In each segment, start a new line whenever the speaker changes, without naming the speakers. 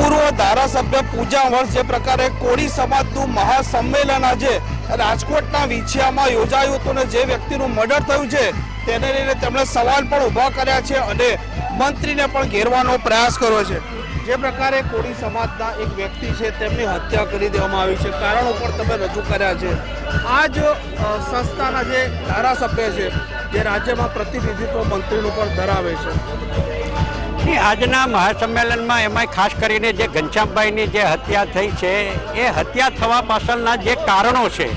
પૂર્વ ધારાસભ્ય પૂજા વર્ષ જે પ્રકારે કોળી સમાજનું મહાસંમેલન આજે રાજકોટના વિછિયામાં યોજાયું હતું અને જે વ્યક્તિનું મર્ડર થયું છે, તેને લઈને તેમણે સવાલ પણ ઊભા કર્યા છે અને મંત્રીને પણ ઘેરવાનો પ્રયાસ કર્યો છે. જે પ્રકારે કોળી સમાજના એક વ્યક્તિ છે, તેમની હત્યા કરી દેવામાં આવી છે. કારણો પણ તમે રજૂ કર્યા છે. આ જ સંસ્થાના જે ધારાસભ્ય છે, જે રાજ્યમાં પ્રતિનિધિત્વ મંત્રીનું પણ ધરાવે છે.
ની આજના મહાસંમેલનમાં એમાં ખાસ કરીને જે ઘનશ્યામભાઈની જે હત્યા થઈ છે, એ હત્યા થવા પાછળના જે કારણો છે,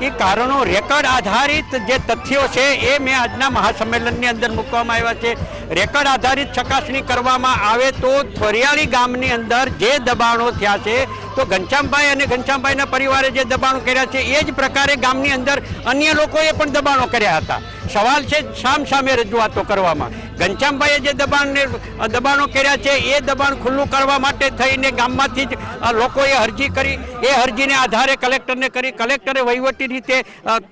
એ કારણો રેકર્ડ આધારિત જે તથ્યો છે, એ મેં આજના મહાસંમેલનની અંદર મૂકવામાં આવ્યા છે. રેકર્ડ આધારિત ચકાસણી કરવામાં આવે તો થોરિયાળી ગામની અંદર જે દબાણો થયા છે, તો ઘનશ્યામભાઈ અને ઘનશ્યામભાઈના પરિવારે જે દબાણો કર્યા છે, એ જ પ્રકારે ગામની અંદર અન્ય લોકોએ પણ દબાણો કર્યા હતા. સવાલ છે સામ સામે રજૂઆતો કરવામાં. ઘનશ્યામભાઈએ જે દબાણને, દબાણો કર્યા છે, એ દબાણ ખુલ્લું કરવા માટે થઈને ગામમાંથી જ લોકોએ અરજી કરી. એ અરજીને આધારે કલેક્ટરને કરી. કલેક્ટરે વહીવટી રીતે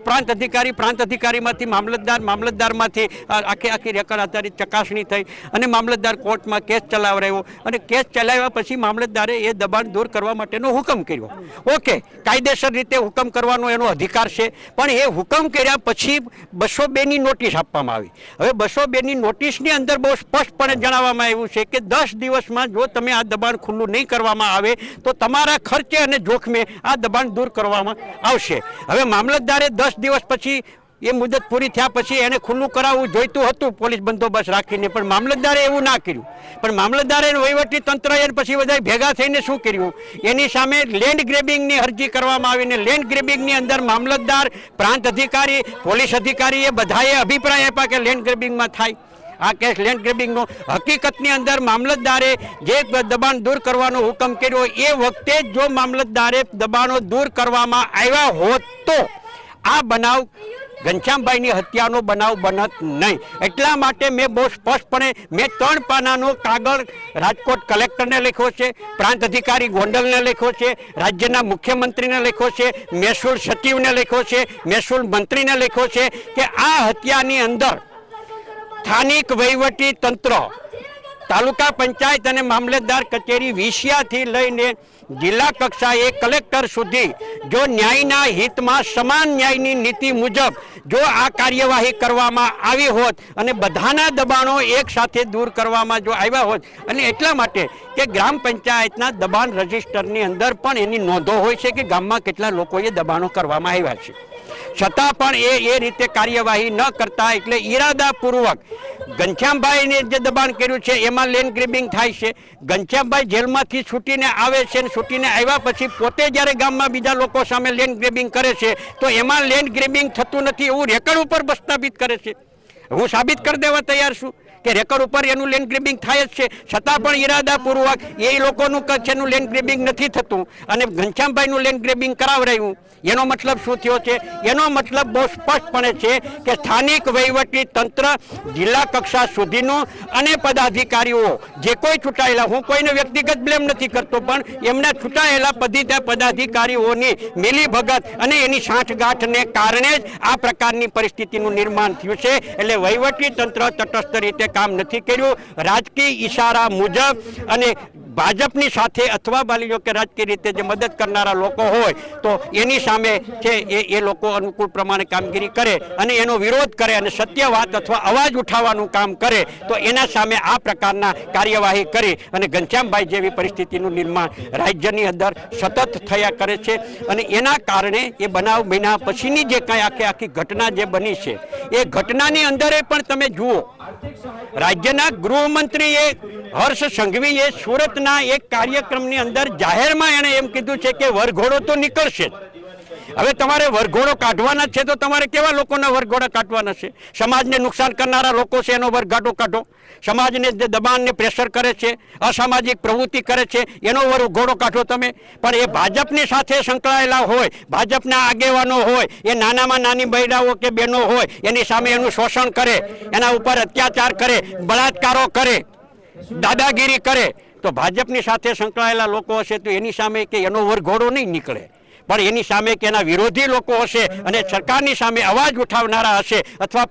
પ્રાંત અધિકારી, પ્રાંત અધિકારીમાંથી, મામલતદાર, મામલતદારમાંથી આખી આખી રેકર્ડ આધારિત ચકાસણી થઈ અને મામલતદાર કોર્ટમાં કેસ ચલાવરાયો અને કેસ ચલાવ્યા પછી મામલતદારે એ દબાણ દૂર કરવા માટેનો હુકમ કર્યો. ઓકે, કાયદેસર રીતે હુકમ કરવાનો એનો અધિકાર છે, પણ એ હુકમ કર્યા પછી બસો બેની નોટિસ આપવામાં આવી. હવે બસો બેની નોટિસની અંદર બહુ સ્પષ્ટપણે જણાવવામાં આવ્યું છે કે દસ દિવસમાં જો તમે આ દબાણ ખુલ્લું નહીં કરવામાં આવે, તો તમારા ખર્ચે અને જોખમે આ દબાણ દૂર કરવામાં આવશે. હવે મામલતદારે દસ દિવસ પછી એ મુદત પૂરી થયા પછી એને ખુલ્લું કરાવવું જોઈતું હતું, પોલીસ બંદોબસ્ત રાખીને. પણ મામલતદારે એવું ના કર્યું. પણ મામલતદારે વહીવટી તંત્ર એને પછી બધા ભેગા થઈને શું કર્યું? એની સામે લેન્ડ ગ્રેબિંગની અરજી કરવામાં આવીને લેન્ડ ગ્રેબિંગની અંદર મામલતદાર, પ્રાંત અધિકારી, પોલીસ અધિકારી એ બધાએ અભિપ્રાય આપ્યા કે લેન્ડ ગ્રેબિંગમાં થાય. આ કેસ લેન્ડ ગ્રેબિંગનો હકીકતની અંદર મામલતદારે જે દબાણ દૂર કરવાનો હુકમ કર્યો એ વખતે જો મામલતદારે દબાણો દૂર કરવામાં આવ્યા હોત તો આ બનાવ ઘનશ્યામભાઈની હત્યાનો બનાવ બનત નહીં. એટલા માટે મેં બહુ સ્પષ્ટપણે મેં ત્રણ પાનાનો કાગળ રાજકોટ કલેક્ટરને લખ્યો છે, પ્રાંત અધિકારી ગોંડલને લખ્યો છે, રાજ્યના મુખ્યમંત્રીને લખ્યો છે, મહેસૂલ સચિવને લખ્યો છે, મહેસૂલ મંત્રીને લખ્યો છે કે આ હત્યાની અંદર સ્થાનિક વહીવટી તંત્ર, તાલુકા પંચાયત અને મામલતદાર કચેરી વિશિયાથી લઈને જિલ્લા કક્ષાએ કલેક્ટર સુધી જો ન્યાયના હિતમાં સમાન ન્યાયની નીતિ મુજબ જો આ કાર્યવાહી કરવામાં આવી હોત અને બધાના દબાણો એક સાથે દૂર કરવામાં જો આવ્યા હોત, અને એટલા માટે કે ગ્રામ પંચાયતના દબાણ રજિસ્ટરની અંદર પણ એની નોંધો હોય છે કે ગામમાં કેટલા લોકોએ દબાણો કરવામાં આવ્યા છે. છતાં પણ એ એ રીતે કાર્યવાહી ન કરતા એટલે ઈરાદાપૂર્વક ઘનશ્યામભાઈને જે દબાણ કર્યું છે, એમાં લેન્ડ ગ્રેબિંગ થાય છે. ઘનશ્યામભાઈ જેલમાંથી છૂટીને આવે છે અને છૂટીને આવ્યા પછી પોતે જ્યારે ગામમાં બીજા લોકો સામે લેન્ડ ગ્રેબિંગ કરે છે, તો એમાં લેન્ડ ગ્રેબિંગ થતું નથી એવું રેકર્ડ ઉપર પ્રસ્થાપિત કરે છે. હું સાબિત કરી દેવા તૈયાર છું કે રેકર્ડ ઉપર એનું લેન્ડ ગ્રેબિંગ થાય જ છે. છતાં પણ ઈરાદાપૂર્વક એ લોકોનું કચ્છ એનું લેન્ડ ગ્રેબિંગ નથી થતું અને ઘનશ્યામભાઈનું લેન્ડ ગ્રેબિંગ કરાવરાયું એનો મતલબ શું થયો છે? એનો મતલબ બહુ સ્પષ્ટપણે છે કે સ્થાનિક વહીવટી તંત્ર, જિલ્લા કક્ષા સુધીનું અને પદાધિકારીઓ, જે કોઈ ચૂંટાયેલા હું કોઈને વ્યક્તિગત બ્લેમ નથી કરતો, પણ એમના ચૂંટાયેલા પદીતા પદાધિકારીઓની મિલીભગત અને એની સાંઠગાંઠને કારણે જ આ પ્રકારની પરિસ્થિતિનું નિર્માણ થયું છે. એટલે વહીવટી તંત્ર તટસ્થ રીતે કામ નથી કર્યું. રાજકીય ઈશારા મુજબ અને ભાજપની સાથે અથવા બાલી લો કે રાજકીય રીતે જે મદદ કરનારા લોકો હોય, તો એની સામે છે એ એ લોકો અનુકૂળ પ્રમાણે કામગીરી કરે અને એનો વિરોધ કરે અને સત્ય વાત અથવા અવાજ ઉઠાવવાનું કામ કરે, તો એના સામે આ પ્રકારના કાર્યવાહી કરી અને ઘનશ્યામભાઈ જેવી પરિસ્થિતિનું નિર્માણ રાજ્યની અંદર સતત થયા કરે છે અને એના કારણે એ બનાવ બન્યા પછીની જે કાંઈ આખી આખી ઘટના જે બની છે, એ ઘટનાની અંદરે પણ તમે જુઓ, રાજ્યના ગૃહમંત્રીએ હર્ષ સંઘવીએ સુરતના એક કાર્યક્રમની અંદર જાહેરમાં એણે એમ કીધું છે કે વરઘોડો તો નીકળશે હવે તમારે વરઘોડો કાઢવાના છે તો તમારે કેવા લોકોના વરઘોડા કાઢવાના છે? સમાજને નુકસાન કરનારા લોકો છે એનો વરઘાટો કાઢો. સમાજને જે દબાણને પ્રેશર કરે છે, અસામાજિક પ્રવૃત્તિ કરે છે, એનો વરઘોડો કાઢો તમે. પણ એ ભાજપની સાથે સંકળાયેલા હોય, ભાજપના આગેવાનો હોય, એ નાનામાં નાની મહિલાઓ કે બહેનો હોય, એની સામે એનું શોષણ કરે, એના ઉપર અત્યાચાર કરે, બળાત્કારો કરે, દાદાગીરી કરે તો ભાજપની સાથે સંકળાયેલા લોકો હશે તો એની સામે કે એનો વરઘોડો નહીં નીકળે. પણ એની સામે કે એના વિરોધી લોકો હશે અને સરકારની સામે અવાજ ઉઠાવનારા હશે અથવા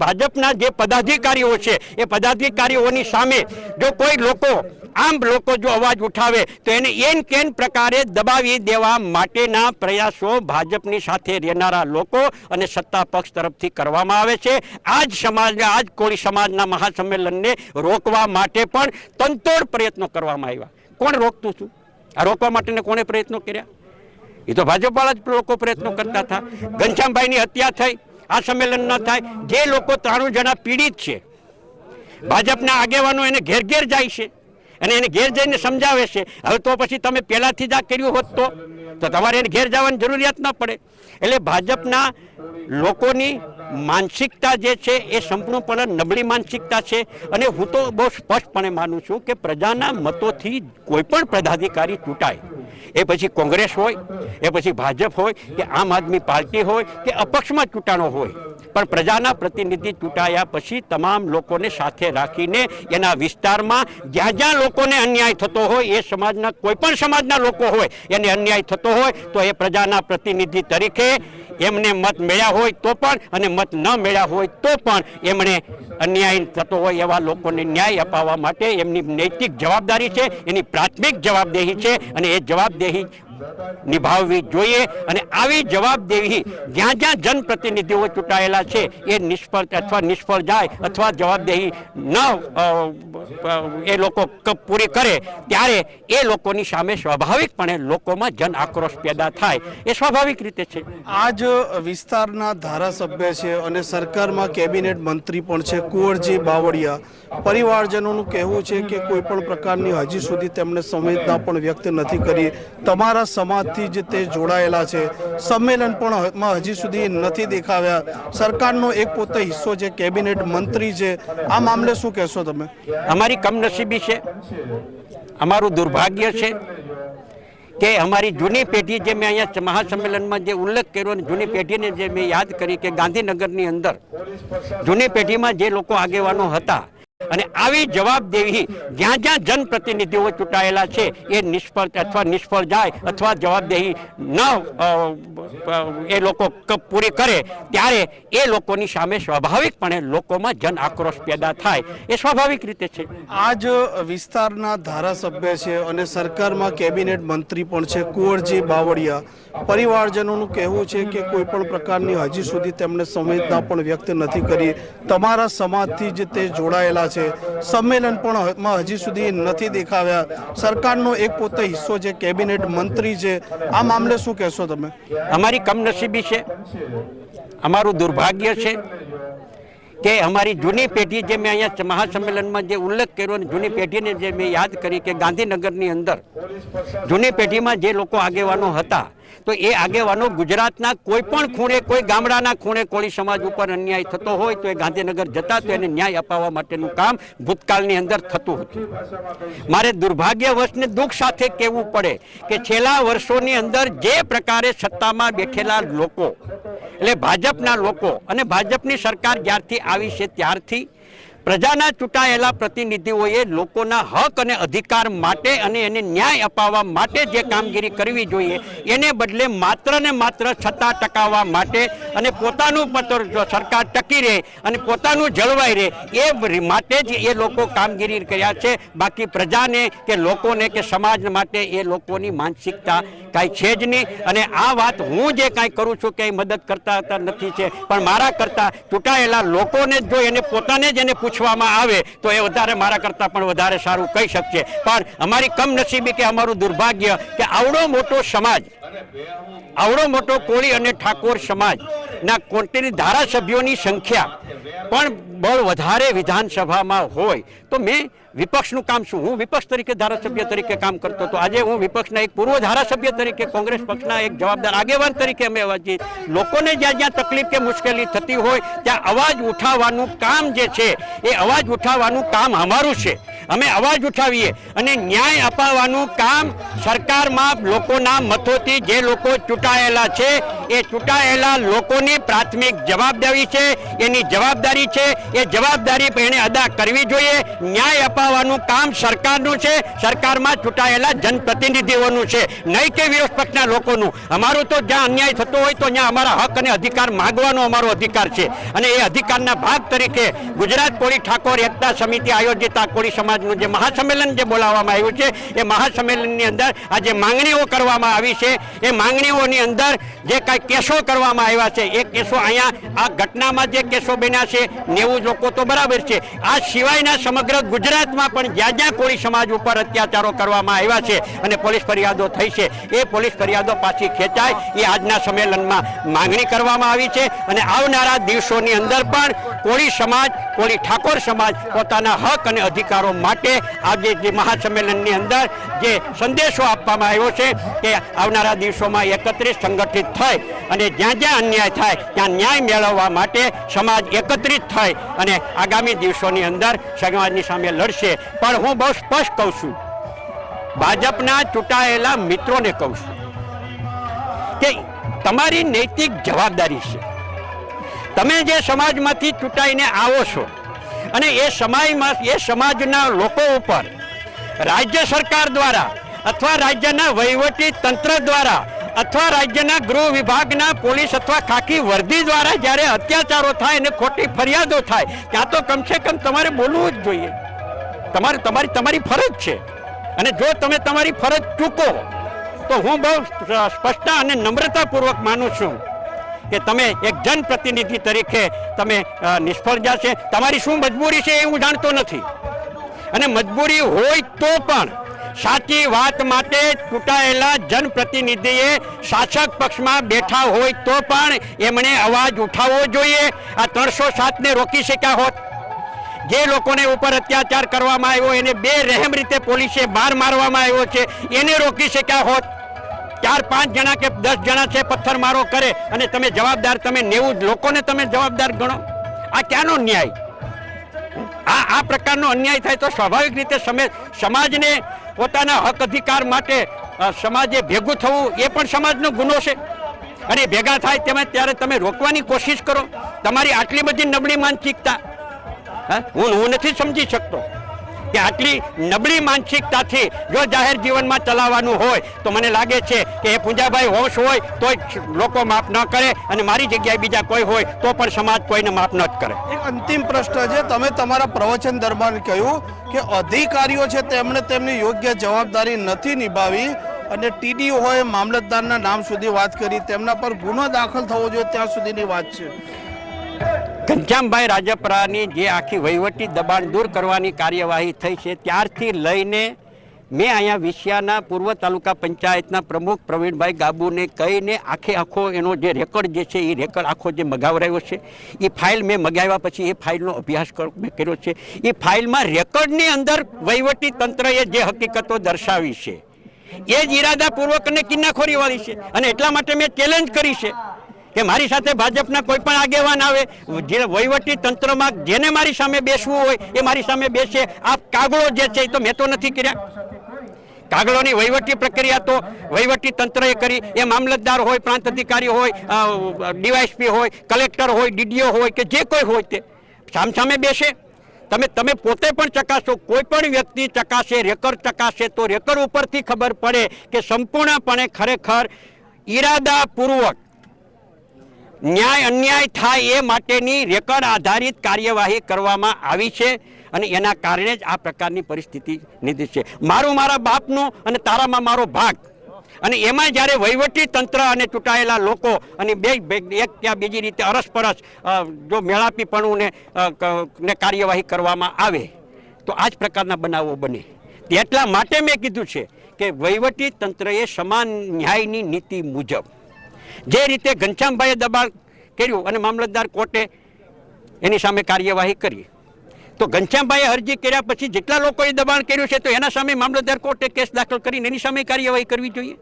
ભાજપના જે પદાધિકારીઓ છે, એ પદાધિકારીઓની સામે જો કોઈ લોકો, આમ લોકો જો અવાજ ઉઠાવે, તો એને એન કેન પ્રકારે દબાવી દેવા માટેના પ્રયાસો ભાજપની સાથે રહેનારા લોકો અને સત્તા પક્ષ તરફથી કરવામાં આવે છે. આ જ સમાજને આ જ કોળી સમાજના મહાસંમેલનને રોકવા માટે પણ તંતોડ પ્રયત્નો કરવામાં આવ્યા. કોણ રોકતું હતું? આ રોકવા માટેને કોણે પ્રયત્નો કર્યા? એ તો ભાજપવાળા જ લોકો પ્રયત્નો કરતા હતા. ઘનશ્યામભાઈની હત્યા થઈ, આ સંમેલન ન થાય. જે લોકો ત્રાણું જણા પીડિત છે, ભાજપના આગેવાનો એને ઘેર ઘેર જાય છે અને એને ઘેર જઈને સમજાવે છે. હવે તો પછી તમે પહેલાંથી જ આ કર્યું હોત તો તમારે એને ઘેર જવાની જરૂરિયાત ન પડે. એટલે ભાજપના લોકોની માનસિકતા જે છે એ સંપૂર્ણપણે નબળી માનસિકતા છે અને હું તો બહુ સ્પષ્ટપણે માનું છું કે પ્રજાના મતોથી કોઈ પણ પદાધિકારી ચૂંટાય. એ પછી કોંગ્રેસ હોય, એ પછી ભાજપ હોય, કે આમ આદમી પાર્ટી હોય, કે અપક્ષમાં ચૂંટાણો હોય. પણ પ્રજાના પ્રતિનિધિ ચૂંટાયા પછી તમામ લોકોને સાથે રાખીને એના વિસ્તારમાં જ્યાં જ્યાં લોકોને અન્યાય થતો હોય, એ સમાજના કોઈ પણ સમાજના લોકો હોય, એને અન્યાય થતો હોય, તો એ પ્રજાના પ્રતિનિધિ તરીકે એમને મત મળ્યા હોય તો પણ અને મત ન મળ્યા હોય તો પણ એમણે અન્યાય થતો હોય એવા લોકોને ન્યાય અપાવવા માટે એમની નૈતિક જવાબદારી છે, એની પ્રાથમિક જવાબદેહી છે અને એ જવાબદેહી નિભાવવી જોઈએ અને આવી જવાબદેહી જ્યાં જ્યાં જનપ્રતિનિધિઓ ચૂંટાયેલા છે, એ નિષ્ફળ અથવા નિષ્ફળ જાય અથવા જવાબદેહી ન એ લોકો પૂરી કરે, ત્યારે એ લોકોની સામે સ્વાભાવિકપણે લોકોમાં જન આક્રોશ પેદા થાય. એ સ્વાભાવિક રીતે છે.
આ જ વિસ્તારના ધારાસભ્ય છે અને સરકારમાં કેબિનેટ મંત્રી પણ છે કુંવરજી બાવળિયા. પરિવારજનોનું કહેવું છે કે કોઈ પણ પ્રકારની હજી સુધી તેમણે સંવેદના પણ વ્યક્ત નથી કરી. તમારા સમાજથી જ તે જોડાયેલા છે. સંમેલન પણ હજી સુધી નથી દેખાવ્યા. સરકારનો એક પોતે હિસ્સો છે, કેબિનેટ મંત્રી છે. આ મામલે શું કહેશો તમે?
અમારી કમનસીબી છે. અમારું દુર્ભાગ્ય છે કે અમારી જૂની પેઢી જે મેં અહીંયા મહાસંમેલનમાં જે ઉલ્લેખ કર્યો અને જૂની પેઢીને જે મેં યાદ કરી કે ગાંધીનગરની અંદર જૂની પેઢીમાં જે લોકો આગેવાનો હતા અને આવી જવાબદેહી જ્યાં જ્યાં જનપ્રતિનિધિઓ ચૂંટાયેલા છે, એ નિષ્ફળ અથવા નિષ્ફળ જાય અથવા જવાબદેહી ન એ લોકો પૂરી કરે, ત્યારે એ લોકોની સામે સ્વાભાવિકપણે લોકોમાં જન આક્રોશ પેદા થાય. એ સ્વાભાવિક રીતે છે.
આ જ વિસ્તારના ધારાસભ્ય છે અને સરકારમાં કેબિનેટ મંત્રી પણ છે કુંવરજી બાવળિયા. પરિવારજનોનું કહેવું છે કે કોઈ પણ પ્રકારની હજી સુધી તેમણે સંવેદના પણ વ્યક્ત નથી કરી. તમારા સમાજથી જ તે જોડાયેલા છે. સંમેલન પણ હજી સુધી નથી દેખાવ્યા. સરકારનો એક પોતે હિસ્સો છે, કેબિનેટ મંત્રી છે. આ મામલે શું કહેશો તમે?
અમારી કમનસીબી છે. અમારું દુર્ભાગ્ય છે કે અમારી જૂની પેઢી જે મેં અહીંયા મહાસંમેલનમાં જે ઉલ્લેખ કર્યો અને જૂની પેઢીને જે મેં યાદ કરી કે ગાંધીનગરની અંદર જૂની પેઢીમાં જે લોકો આગેવાનો હતા તો એ આગેવાનો ગુજરાતના કોઈ પણ ખૂણે, કોઈ ગામડાના ખૂણે, કોળી સમાજ ઉપર અન્યાય થતો હોય તો એ ગાંધીનગર જતા તો એને ન્યાય અપાવવા માટેનું કામ ભૂતકાળની અંદર થતું હતું. મારે દુર્ભાગ્યવશને દુઃખ સાથે કહેવું પડે કે છેલ્લા વર્ષોની અંદર જે પ્રકારે સત્તામાં બેઠેલા લોકો, એટલે ભાજપના લોકો અને ભાજપની સરકાર જ્યારથી આવી છે ત્યારથી પ્રજાના ચૂંટાયેલા પ્રતિનિધિઓએ લોકોના હક અને અધિકાર માટે અને એને ન્યાય અપાવવા માટે જે કામગીરી કરવી જોઈએ, એને બદલે માત્ર ને માત્ર સત્તા ટકાવવા માટે અને પોતાનું પત્ર સરકાર ટકી રહે અને પોતાનું જળવાઈ રહે, એ માટે જ એ લોકો કામગીરી કર્યા છે. બાકી પ્રજાને કે લોકોને કે સમાજ માટે એ લોકોની માનસિકતા કાંઈ છે જ નહીં. અને આ વાત હું જે કાંઈ કરું છું ક્યાંય મદદ કરતા નથી છે. પણ મારા કરતા ચૂંટાયેલા લોકોને જો એને પોતાને જ એને પૂછવામાં આવે તો એ વધારે મારા કરતાં પણ વધારે સારું કહી શકશે. પણ અમારી કમનસીબી કે અમારું દુર્ભાગ્ય કે આવડો મોટો સમાજ, આવડો મોટો કોળી અને ઠાકોર સમાજના કોટેની ધારાસભ્યોની સંખ્યા પણ બહુ વધારે વિધાનસભામાં હોય. તો મેં વિપક્ષનું કામ શું? હું વિપક્ષ તરીકે ધારાસભ્ય તરીકે કામ કરતો હતો. આજે હું વિપક્ષના એક પૂર્વ ધારાસભ્ય તરીકે કોંગ્રેસ પક્ષના એક જવાબદાર આગેવાન તરીકે અમે અવાજ લોકોને જ્યાં જ્યાં તકલીફ કે મુશ્કેલી થતી હોય, ત્યાં અવાજ ઉઠાવવાનું કામ જે છે, એ અવાજ ઉઠાવવાનું કામ અમારું છે. અમે અવાજ ઉઠાવીએ અને ન્યાય અપાવવાનું કામ સરકારમાં લોકોના મતોથી જે લોકો ચૂંટાયેલા છે, એ ચૂંટાયેલા લોકોની પ્રાથમિક જવાબદારી છે, એની જવાબદારી છે, એ જવાબદારી એણે અદા કરવી જોઈએ. ન્યાય અપાવવાનું કામ સરકારનું છે, સરકારમાં ચૂંટાયેલા જનપ્રતિનિધિઓનું છે. નહીં કે વિરોધ પક્ષના લોકોનું. અમારું તો જ્યાં અન્યાય થતો હોય તો ત્યાં અમારા હક અને અધિકાર માગવાનો અમારો અધિકાર છે. અને એ અધિકારના ભાગ તરીકે ગુજરાત કોળી ઠાકોર એકતા સમિતિ આયોજિત આ કોળી સમાજનું જે મહાસંમેલન જે બોલાવવામાં આવ્યું છે, એ મહાસંમેલનની અંદર આજે માંગણીઓ કરવામાં આવી છે. એ માંગણીઓની અંદર જે કાંઈ કેસો કરવામાં આવ્યા છે, એ કેસો અહીંયા આ ઘટનામાં જે કેસો બન્યા છે, નેવું લોકો તો બરાબર છે. આ સિવાયના સમગ્ર ગુજરાતમાં પણ જ્યાં જ્યાં કોળી સમાજ ઉપર અત્યાચારો કરવામાં આવ્યા છે અને પોલીસ ફરિયાદો થઈ છે, એ પોલીસ ફરિયાદો પાછી ખેંચાય, એ આજના સંમેલનમાં માંગણી કરવામાં આવી છે અને આવનારા દિવસોની અંદર પણ કોળી સમાજ, કોળી ઠાકોર સમાજ પોતાના હક અને અધિકારો માટે આજે જે મહાસંમેલનની અંદર જે સંદેશો આપવામાં આવ્યો છે કે આવનારા દિવસોમાં એકત્રિત સંગઠિત થાય અને જ્યાં જ્યાં અન્યાય થાય, ત્યાં ન્યાય મેળવવા માટે સમાજ એકત્રિત થાય અને આગામી દિવસોની અંદર સમાજની સામે લડશે. પણ હું બહુ સ્પષ્ટ કહું છું, ભાજપના ચૂંટાયેલા મિત્રોને કહું છું કે તમારી નૈતિક જવાબદારી છે. તમે જે સમાજમાંથી ચૂંટાઈને આવો છો અને એ સમાજમાં એ સમાજના લોકો ઉપર રાજ્ય સરકાર દ્વારા અથવા રાજ્યના વહીવટી તંત્ર દ્વારા અથવા રાજ્યના ગૃહ વિભાગના પોલીસ અથવા ખાકી વર્દી દ્વારા જ્યારે અત્યાચારો થાય અને ખોટી ફરિયાદો થાય, ત્યાં તો કમસે કમ તમારે બોલવું જ જોઈએ. તમારે તમારી તમારી ફરજ છે. અને જો તમે તમારી ફરજ ચૂકો, તો હું બહુ સ્પષ્ટતા અને નમ્રતાપૂર્વક માનું છું કે તમે એક જનપ્રતિનિધિ તરીકે તમે નિષ્ફળ જશે. તમારી શું મજબૂરી છે એ હું જાણતો નથી. અને મજબૂરી હોય તો પણ સાચી વાત માટે ચૂંટાયેલા જનપ્રતિનિધિએ શાસક પક્ષમાં બેઠા હોય તો પણ એમણે અવાજ ઉઠાવવો જોઈએ. આ ત્રણસો સાતને રોકી શક્યા હોત. જે લોકોને ઉપર અત્યાચાર કરવામાં આવ્યો, એને બે રહેમ રીતે પોલીસે માર મારવામાં આવ્યો છે, એને રોકી શક્યા હોત. ચાર, પાંચ જણા કે દસ જણા છે પથ્થરમારો કરે અને તમે જવાબદાર, તમે નેવું લોકોને તમે જવાબદાર ગણો. આ ક્યાંનો ન્યાય આ આ પ્રકારનો અન્યાય થાય તો સ્વાભાવિક રીતે સમે સમાજને પોતાના હક અધિકાર માટે સમાજે ભેગું થવું એ પણ સમાજનો ગુનો છે. અને ભેગા થાય તેમાં ત્યારે તમે રોકવાની કોશિશ કરો. તમારી આટલી બધી નબળી માનસિકતા? હું હું નથી સમજી શકતો. કે આટલી નબળી માનસિકતાથી જો જાહેર જીવનમાં ચલાવવાનું હોય, તો મને લાગે છે કે એ પૂંજાભાઈ હોશ હોય તો લોકો માફ ન કરે અને મારી જગ્યાએ બીજા કોઈ હોય, તો પણ સમાજ કોઈને માફ ન જ કરે.
એક અંતિમ પ્રશ્ન છે. તમે તમારા પ્રવચન દરમિયાન કહ્યું કે અધિકારીઓ છે તેમણે તેમની યોગ્ય જવાબદારી નથી નિભાવી અને ટીડીઓએ મામલતદારના નામ સુધી વાત કરી, તેમના પર ગુનો દાખલ થવો જોઈએ, ત્યાં સુધીની વાત છે.
ઘનશ્યામભાઈ રાજપરાની જે આખી વહીવટી દબાણ દૂર કરવાની કાર્યવાહી થઈ છે, ત્યારથી લઈને મેં અહીંયા વિસિયાના પૂર્વ તાલુકા પંચાયતના પ્રમુખ પ્રવીણભાઈ ગાબુને કહીને આખે આખો એનો જે રેકોર્ડ જે છે એ રેકોર્ડ આખો જે મગાવરાયો છે એ ફાઇલ મેં મગાવ્યા પછી એ ફાઇલનો અભ્યાસ મેં કર્યો છે. એ ફાઇલમાં રેકોર્ડની અંદર વહીવટી તંત્રએ જે હકીકતો દર્શાવી છે, એ જ ઈરાદાપૂર્વક અને કિન્નાખોરીવાળી છે. અને એટલા માટે મેં ચેલેન્જ કરી છે. કે મારી સાથે ભાજપના કોઈ પણ આગેવાન આવે, જે વહીવટી તંત્રમાં જેને મારી સામે બેસવું હોય, એ મારી સામે બેસે. આ કાગળો જે છે એ તો મેં તો નથી કર્યા. કાગળોની વહીવટી પ્રક્રિયા તો વહીવટી તંત્રએ કરી. એ મામલતદાર હોય, પ્રાંત અધિકારી હોય ડીવાયસપી હોય, કલેક્ટર હોય, ડીડીઓ હોય કે જે કોઈ હોય તે સામસામે બેસે. તમે તમે પોતે પણ ચકાસો, કોઈ પણ વ્યક્તિ ચકાસે રેકર્ડ ચકાસે, તો રેકર્ડ ઉપરથી ખબર પડે કે સંપૂર્ણપણે ખરેખર ઈરાદાપૂર્વક ન્યાય અન્યાય થાય એ માટેની રેકર્ડ આધારિત કાર્યવાહી કરવામાં આવી છે અને એના કારણે જ આ પ્રકારની પરિસ્થિતિ નિધિ છે. મારું મારા બાપનું અને તારામાં મારો ભાગ. અને એમાં જ્યારે વહીવટી તંત્ર અને ચૂંટાયેલા લોકો અને બે એક ત્યાં બીજી રીતે અરસપરસ જો મેળાપીપણું ને કાર્યવાહી કરવામાં આવે, તો આ જ પ્રકારના બનાવો બને. એટલા માટે મેં કીધું છે કે વહીવટી તંત્રએ સમાન ન્યાયની નીતિ મુજબ જે રીતે ઘનશ્યામભાઈએ દબાણ કર્યું અને મામલતદાર કોર્ટે એની સામે કાર્યવાહી કરી. તો ઘનશ્યામભાઈએ અરજી કર્યા પછી જેટલા લોકોએ દબાણ કર્યું છે તો એના સામે મામલતદાર કોર્ટે કેસ દાખલ કરીને એની સામે કાર્યવાહી કરવી જોઈએ.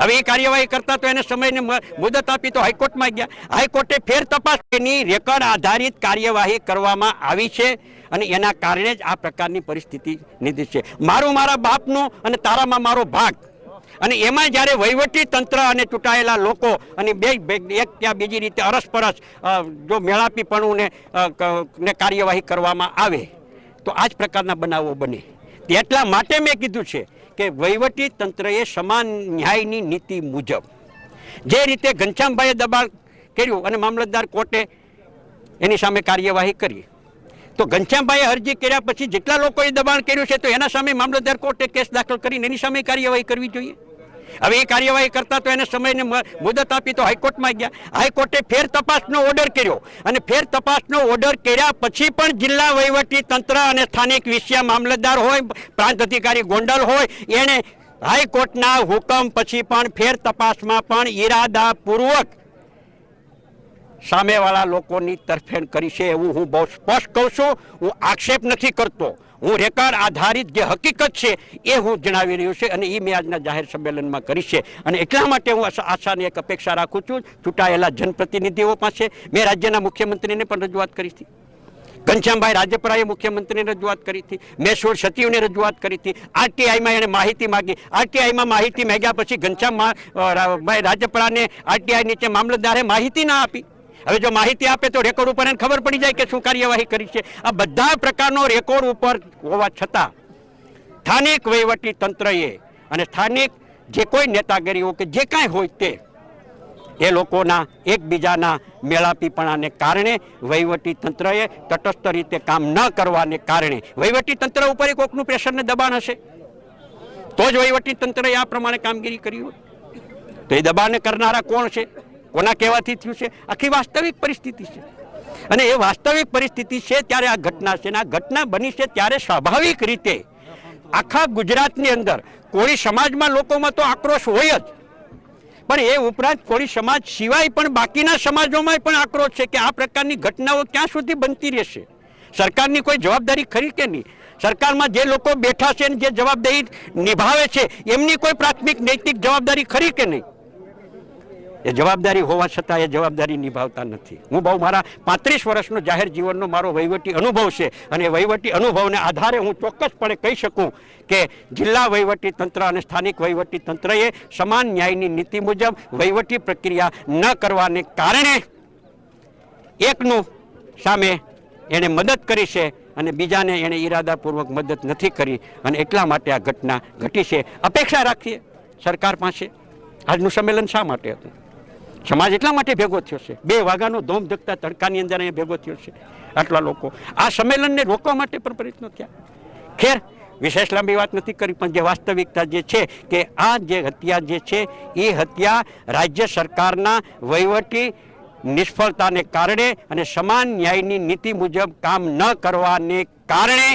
હવે એ કાર્યવાહી કરતા તો એને સમયને મુદત આપી તો હાઈકોર્ટમાં ગયા. હાઈકોર્ટે ફેર તપાસ એની રેકર્ડ આધારિત કાર્યવાહી કરવામાં આવી છે અને એના કારણે જ આ પ્રકારની પરિસ્થિતિ નીધી છે. મારું મારા બાપનો અને તારામાં મારો ભાગ અને એમાં જ્યારે વહીવટી તંત્ર અને ચૂંટાયેલા લોકો અને બે એક ત્યાં બીજી રીતે અરસપરસ જો મેળાપીપણું ને કાર્યવાહી કરવામાં આવે, તો આ જ પ્રકારના બનાવો બને. એટલા માટે મેં કીધું છે કે વહીવટી તંત્રએ સમાન ન્યાયની નીતિ મુજબ જે રીતે ઘનશ્યામભાઈએ દબાણ કર્યું અને મામલતદાર કોર્ટે એની સામે કાર્યવાહી કરી, તો ઘનશ્યામભાઈએ અરજી કર્યા પછી જેટલા લોકોએ દબાણ કર્યું છે તો એના સામે મામલતદાર કોર્ટે કેસ દાખલ કરીને એની સામે કાર્યવાહી કરવી જોઈએ? હવે એ કાર્યવાહી કરતા તો એને સમયને મુદત આપી તો હાઈકોર્ટમાં ગયા. હાઈકોર્ટે ફેર તપાસનો ઓર્ડર કર્યો. અને ફેર તપાસનો ઓર્ડર કર્યા પછી પણ જિલ્લા વહીવટી તંત્ર અને સ્થાનિક વિષયા મામલતદાર હોય, પ્રાંત અધિકારી ગોંડલ હોય એણે હાઈકોર્ટના હુકમ પછી પણ ફેર તપાસમાં પણ ઈરાદાપૂર્વક સામેવાળા લોકોની તરફેણ કરી છે એવું હું બહુ સ્પષ્ટ કહું છું. હું આક્ષેપ નથી કરતો. હું રેકર્ડ આધારિત જે હકીકત છે એ હું જણાવી રહ્યો છે અને એ મેં આજના જાહેર સંમેલનમાં કરી છે. અને એટલા માટે હું આશા- આશાની એક અપેક્ષા રાખું છું, ચૂંટાયેલા જનપ્રતિનિધિઓ પાસે મેં રાજ્યના મુખ્યમંત્રીને પણ રજૂઆત કરી હતી. ઘનશ્યામભાઈ રાજપરાએ મુખ્યમંત્રીને રજૂઆત કરી હતી. મેસૂર સચિવને રજૂઆત કરી હતી. આરટીઆઈમાં એણે માહિતી માગી. આરટીઆઈમાં માહિતી માગ્યા પછી ઘનશ્યામ ભાઈ રાજપરાને આરટીઆઈ નીચે મામલતદારે માહિતી ના આપી. હવે જો માહિતી આપે તો રેકોર્ડ ઉપર એને ખબર પડી જાય કે શું કાર્યવાહી કરી છે. આ બધા પ્રકારનો રેકોર્ડ ઉપર હોવા છતાં સ્થાનિક વહીવટી તંત્રએ અને સ્થાનિક જે કોઈ નેતાગીરીઓ કે જે કાંઈ હોય તે, એ લોકોના એકબીજાના મેળાપીપણાને કારણે વહીવટી તંત્રએ તટસ્થ રીતે કામ ન કરવાને કારણે વહીવટી તંત્ર ઉપર કોકનું પ્રેશરને દબાણ હશે? તો જ વહીવટી તંત્રએ આ પ્રમાણે કામગીરી કરી હોય. તો એ દબાણ કરનારા કોણ છે? કોના કહેવાથી થયું છે? આખી વાસ્તવિક પરિસ્થિતિ છે. અને એ વાસ્તવિક પરિસ્થિતિ છે ત્યારે આ ઘટના છે અને આ ઘટના બની છે ત્યારે સ્વાભાવિક રીતે આખા ગુજરાતની અંદર કોળી સમાજમાં લોકોમાં તો આક્રોશ હોય જ. પણ એ ઉપરાંત કોળી સમાજ સિવાય પણ બાકીના સમાજોમાં પણ આક્રોશ છે કે આ પ્રકારની ઘટનાઓ ક્યાં સુધી બનતી રહેશે? સરકારની કોઈ જવાબદારી ખરી કે નહીં? સરકારમાં જે લોકો બેઠા છે જે જવાબદારી નિભાવે છે, એમની કોઈ પ્રાથમિક નૈતિક જવાબદારી ખરી કે નહીં? એ જવાબદારી હોવા છતાં એ જવાબદારી નિભાવતા નથી. હું બહુ મારા પાંત્રીસ વર્ષનો જાહેર જીવનનો મારો વહીવટી અનુભવ છે અને વહીવટી અનુભવને આધારે હું ચોક્કસપણે કહી શકું કે જિલ્લા વહીવટી તંત્ર અને સ્થાનિક વહીવટી તંત્રએ સમાન ન્યાયની નીતિ મુજબ વહીવટી પ્રક્રિયા ન કરવાને કારણે એકનું સામે એણે મદદ કરી છે અને બીજાને એણે ઈરાદાપૂર્વક મદદ નથી કરી અને એટલા માટે આ ઘટના ઘટી છે. અપેક્ષા રાખીએ સરકાર પાસે. આજનું સંમેલન શા માટે હતું? સમાજ એટલા માટે ભેગો થયો છે. બે વાગ્યાનો ધોમ ધકતા તડકાની અંદર અહીંયા ભેગો થયો છે. આટલા લોકો. આ સંમેલનને રોકવા માટે પણ પ્રયત્નો થયા. ખેર, વિશેષ લાંબી વાત નથી કરી, પણ જે વાસ્તવિકતા જે છે કે આ જે હત્યા જે છે, એ હત્યા રાજ્ય સરકારના વહીવટી નિષ્ફળતાને કારણે અને સમાન ન્યાયની નીતિ મુજબ કામ ન કરવાને કારણે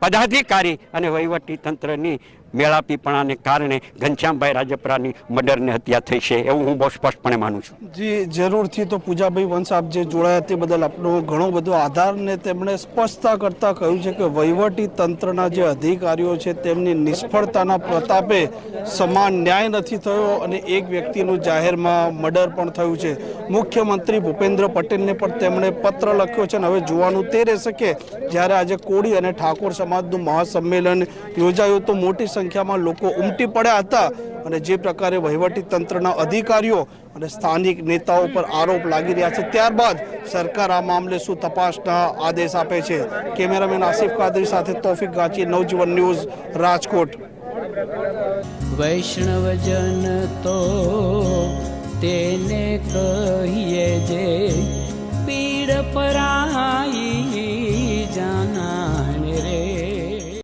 પદાધિકારી અને વહીવટી તંત્રની મેળાપીપણાને કારણે ઘનશ્યામભાઈ રાજપરાની મર્ડરની હત્યા થઈ છે, એવું હું બહુ સ્પષ્ટપણે માનું છું.
જી, જરૂરથી તો પૂજાભાઈ વંશ આપ જે જોડાયા તે બદલ આપનો ઘણો બધો આધાર ને તેમણે સ્પષ્ટતા કરતા કહ્યું છે કે વહીવટી તંત્રના જે અધિકારીઓ છે તેમની નિષ્ફળતાના પ્રતાપે સમાન ન્યાય નથી થયો અને એક વ્યક્તિનું જાહેરમાં મર્ડર પણ થયું છે. મુખ્યમંત્રી ભૂપેન્દ્ર પટેલને પણ તેમણે પત્ર લખ્યો છે અને હવે જોવાનું તે રહેશે કે જ્યારે આજે કોળી અને ઠાકોર સમાજનું મહાસંમેલન યોજાયું તો મોટી સંખ્યામાં લોકો ઉમટી પડ્યા હતા અને જે પ્રકારે વહીવટી તંત્રના અધિકારીઓ અને સ્થાનિક નેતાઓ પર આરોપ લાગી રહ્યા છે, ત્યારબાદ સરકાર આ મામલે શું તપાસના આદેશ આપે છે? કેમેરામેન આસિફ કાદરી સાથે તોફિક ગાચી નવજીવન ન્યૂઝ, રાજકોટ.
વૈષ્ણવજન તો તેને કહીએ જે પીડ પરાઈ